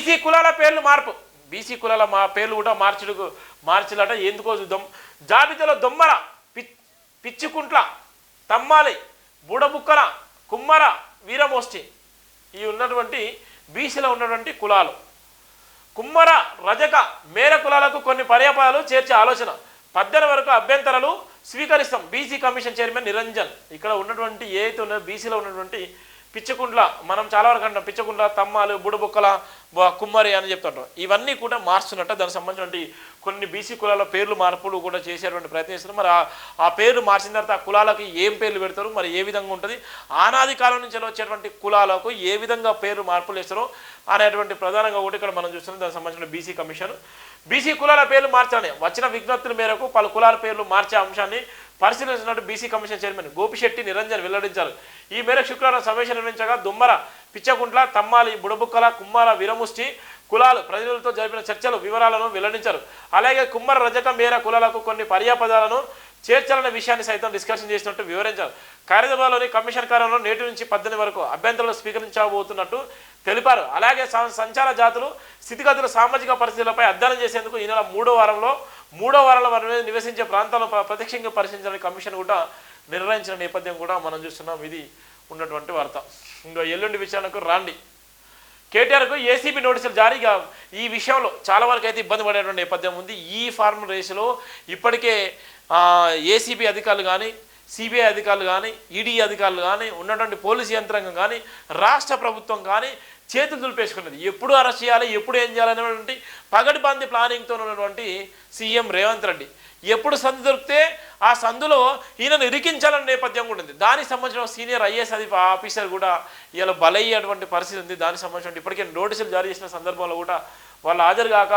BC కులాల పేర్లు మార్పు. బీసీ కులాల మా పేర్లు కూడా మార్చుడు మార్చలట ఎందుకో చూద్దాం. జాబితాలో దొమ్మర పి పిచ్చికుంట్ల తమ్మాలి బుడబుక్కల కుమ్మర వీరమోష్టి ఈ ఉన్నటువంటి బీసీలో ఉన్నటువంటి కులాలు. కుమ్మర రజక మేర కులాలకు కొన్ని పర్యాపదాలు చేర్చే ఆలోచన. పద్దెనిమిది వరకు అభ్యంతరాలు స్వీకరిస్తాం. BC commission chairman Niranjan. ఇక్కడ ఉన్నటువంటి ఏదైతే ఉన్నదో బీసీలో ఉన్నటువంటి పిచ్చకుండ్ల మనం చాలా వరకు అంటాం. పిచ్చకుండ్ల తమ్మాలు బుడబుక్కల కుమ్మరి అని చెప్తుంటారు. ఇవన్నీ కూడా మార్చున్నట్ట దానికి సంబంధించినటువంటి కొన్ని బీసీ కులాల పేర్లు మార్పులు కూడా చేసేటువంటి ప్రయత్నం చేస్తున్నారు. మరి ఆ- పేర్లు మార్చిన తర్వాత ఆ కులాలకు ఏం పేర్లు పెడతారు? మరి ఏ విధంగా ఉంటుంది? ఆనాది కాలం నుంచి వచ్చేటువంటి కులాలకు ఏ విధంగా పేరు మార్పులు చేస్తారో అనేటువంటి ప్రధానంగా ఒకటి ఇక్కడ మనం చూస్తున్నాం దానికి సంబంధించిన బీసీ కమిషన్ బీసీ కులాల పేర్లు మార్చాలని వచ్చిన విజ్ఞప్తుల మేరకు పలు కులాల పేర్లు మార్చే అంశాన్ని పరిశీలించినట్టు BC commission chairman Gopisetti Niranjan వెల్లడించారు. ఈ మేరకు శుక్రవారం సమావేశం నిర్వహించగా దుమ్మర పిచ్చకుంట్ల తమ్మాలి బుడబుక్కల కుమ్మార వీరముష్టి కులాలు ప్రజలతో జరిపిన చర్చలు వివరాలను వెల్లడించారు. అలాగే కుమ్మర రజక మేర కులాలకు కొన్ని పర్యాపదాలను చేర్చాలనే విషయాన్ని సైతం డిస్కషన్ చేసినట్టు వివరించారు. కార్యసభలోని కమిషన్ కార్యంలో నేటి నుంచి పద్దెనిమిది వరకు అభ్యంతరాలు స్వీకరించబోతున్నట్టు తెలిపారు. అలాగే సంచార జాతులు స్థితిగతులు సామాజిక పరిస్థితులపై అధ్యయనం చేసేందుకు ఈ నెల మూడో వారంలో మూడో వారంలో వారి మీద నివసించే ప్రాంతాలను ప్రత్యక్షంగా పరిశీలించాలని కమిషన్ కూడా నిర్ణయించిన నేపథ్యం కూడా మనం చూస్తున్నాం. ఇది ఉన్నటువంటి వార్త. ఇంకా ఎల్లుండి విచారణకు రాండి. కేటీఆర్కు ఏసీబీ నోటీసులు జారీగా ఈ విషయంలో చాలా వరకు అయితే ఇబ్బంది పడేటువంటి నేపథ్యం ఉంది. ఈ ఫార్మ్ రేసులో ఇప్పటికే ఏసీబీ అధికారులు కానీ సిబిఐ అధికారులు కానీ ఈడీ అధికారులు కానీ ఉన్నటువంటి పోలీసు యంత్రాంగం కానీ రాష్ట్ర ప్రభుత్వం కానీ చేతులు దులిపేసుకున్నది. ఎప్పుడు అరెస్ట్ చేయాలి ఎప్పుడు ఏం చేయాలనేటువంటి పగటిబంది ప్లానింగ్తో ఉన్నటువంటి సీఎం రేవంత్ రెడ్డి. ఎప్పుడు సందు దొరికితే ఆ సందులో ఈయనను ఇరికించాలనే నేపథ్యం కూడా ఉంది. దానికి సంబంధించిన సీనియర్ ఐఏఎస్ అధిప ఆఫీసర్ కూడా ఇలా బలయ్యేటువంటి పరిస్థితి ఉంది. దానికి సంబంధించిన ఇప్పటికే నోటీసులు జారీ చేసిన సందర్భంలో కూడా వాళ్ళు హాజరు కాక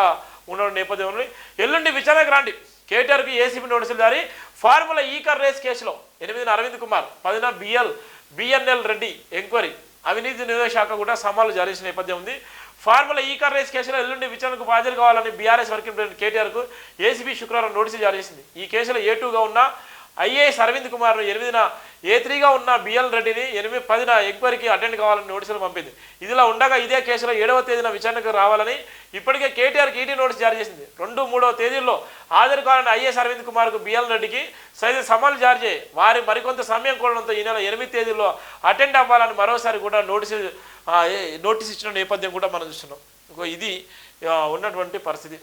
ఉన్న నేపథ్యం ఉంది. ఎల్లుండి విచారణకు రండి. కేటీఆర్కి ఏసీబీ నోటీసులు జారీ. ఫార్ములా ఈ కార్ రేస్ కేసులో ఎనిమిదిన అరవింద్ కుమార్ పదిన బిఎల్ బిఎన్ఎల్ రెడ్డి ఎంక్వైరీ. అవినీతి నిరోధక శాఖ కూడా సమాలు జారీ చేసిన నేపథ్యం ఉంది. ఫార్ములా ఈ కార్ రేస్ కేసులో ఎల్లుండి విచారణకు హాజరు కావాలని బీఆర్ఎస్ వర్కింగ్ ప్రెసిడెంట్ కేటీఆర్కు ఏసీబీ శుక్రవారం నోటీసులు జారీ చేసింది. ఈ కేసులో ఏ టూగా ఉన్న ఐఏఎస్ అరవింద్ కుమార్ ఎనిమిదిన ఏ త్రీగా ఉన్న బిఎల్ రెడ్డిని ఎనిమిది పదిన ఎంక్వైరీకి అటెండ్ కావాలని నోటీసులు పంపింది. ఇదిలా ఉండగా ఇదే కేసులో ఏడవ తేదీన విచారణకు రావాలని ఇప్పటికే కేటీఆర్కి ఈడీ నోటీస్ జారీ చేసింది. రెండు మూడవ తేదీల్లో హాజరు కావాలని ఐఏఎస్ అరవింద్ కుమార్కు బిఎల్ రెడ్డికి సైజు సమాలు జారీ చేయి. వారి మరికొంత సమయం కూడడంతో ఈ నెల ఎనిమిది తేదీల్లో అటెండ్ అవ్వాలని మరోసారి కూడా నోటీసు నోటీస్ ఇచ్చిన నేపథ్యం కూడా మనం చూస్తున్నాం. ఇది ఉన్నటువంటి పరిస్థితి.